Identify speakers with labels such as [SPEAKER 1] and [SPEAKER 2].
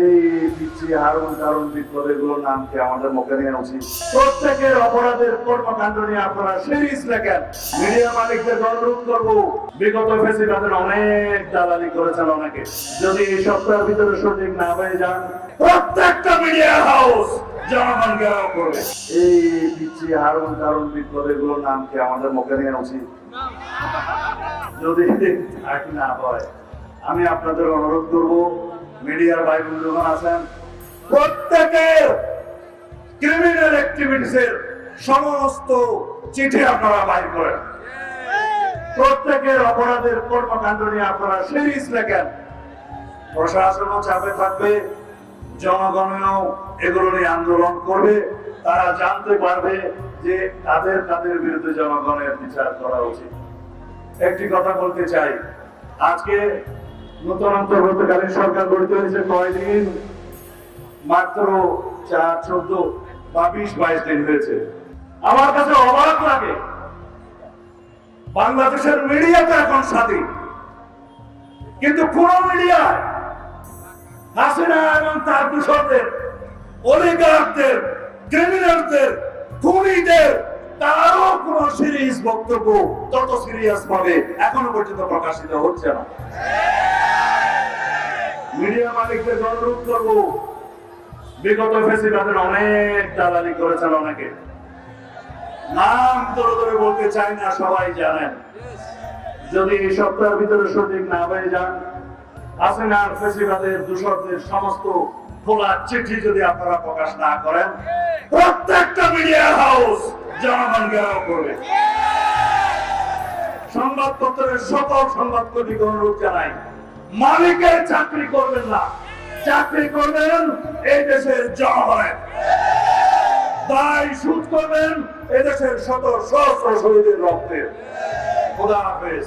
[SPEAKER 1] এই পিচ্ছি হারুন কারণ বিপ্লব এগুলোর নাম কি আমাদের মুখে নেওয়া উচিত প্রত্যেকের অপরাধের কর্মকাণ্ড নিয়ে আপনারা সিরিজ লেখেন। মিডিয়া মালিকদের অনুরোধ করব। বিগত ফেসিবাদের অনেক দালালি করেছেন অনেকে। যদি এই সপ্তাহের ভিতরে সঠিক না হয়ে যান, প্রত্যেকটা মিডিয়া হাউস এই পিচ্ছি হারুন কারণ বিপ্লব এগুলোর নাম কি আমাদের মুখে নেওয়া উচিত যদি না হয়, আমি আপনাদের অনুরোধ করব মিডিয়ার ভাই বন্ধুগণ আছেন। প্রত্যেকের ক্রিমিনাল অ্যাক্টিভিটিস এর সমস্ত চিঠি আপনারা বাইর করেন। প্রত্যেকের অপরাধের কর্মকাণ্ড নিয়ে আপনারা সিরিজ লেখেন। প্রশাসনও চাপে থাকবে, জনগণও এগুলো নিয়ে আন্দোলন করবে, তারা জানতে পারবে যে তাদের তাদের বিরুদ্ধে জনগণের বিচার করা উচিত। একটি কথা বলতে চাই, আজকে নতুন অন্তর্বর্তীকালীন সরকার গঠিত হয়েছে মাত্র চার, চোদ্দ বা বিশ, বাইশ দিন হয়েছে। আমার কাছে অবাক লাগে, বাংলাদেশের মিডিয়া তো এখন স্বাধীন। কিন্তু কোন মিডিয়ায় হাসিনা এবং তার দূষকদের অলিগারদের ক্রিমিনালদের, খুনিদের, তারও কোন সিরিয়াস বক্তব্য তত সিরিয়াস ভাবে এখনও পর্যন্ত প্রকাশিত হচ্ছে না। মিডিয়া মালিকদের অনুরোধ করব। বিগত ফেসিবাদের অনেক দালালি করেছেন অনেকে। নাম ধরে ধরে বলতে চাই না, সবাই জানেন। যদি এই সপ্তাহের ভিতরে সঠিক না হয়ে যান হাসিনার ফেসিবাদের দূষকদের সমস্ত খোলা চিঠি যদি আপনারা প্রকাশ না করেন, প্রত্যেকটা মিডিয়া হাউস জনগণ ঘেরাও করবে। সংবাদপত্রের সকল অনুরোধ জানাই। মালিকের চাকরি করবেন না। চাকরি করবেন এই দেশের জনগণের তাই সুদ করবেন এদেশের শত সহস্র শহীদের রক্তের খোদা হাফেজ।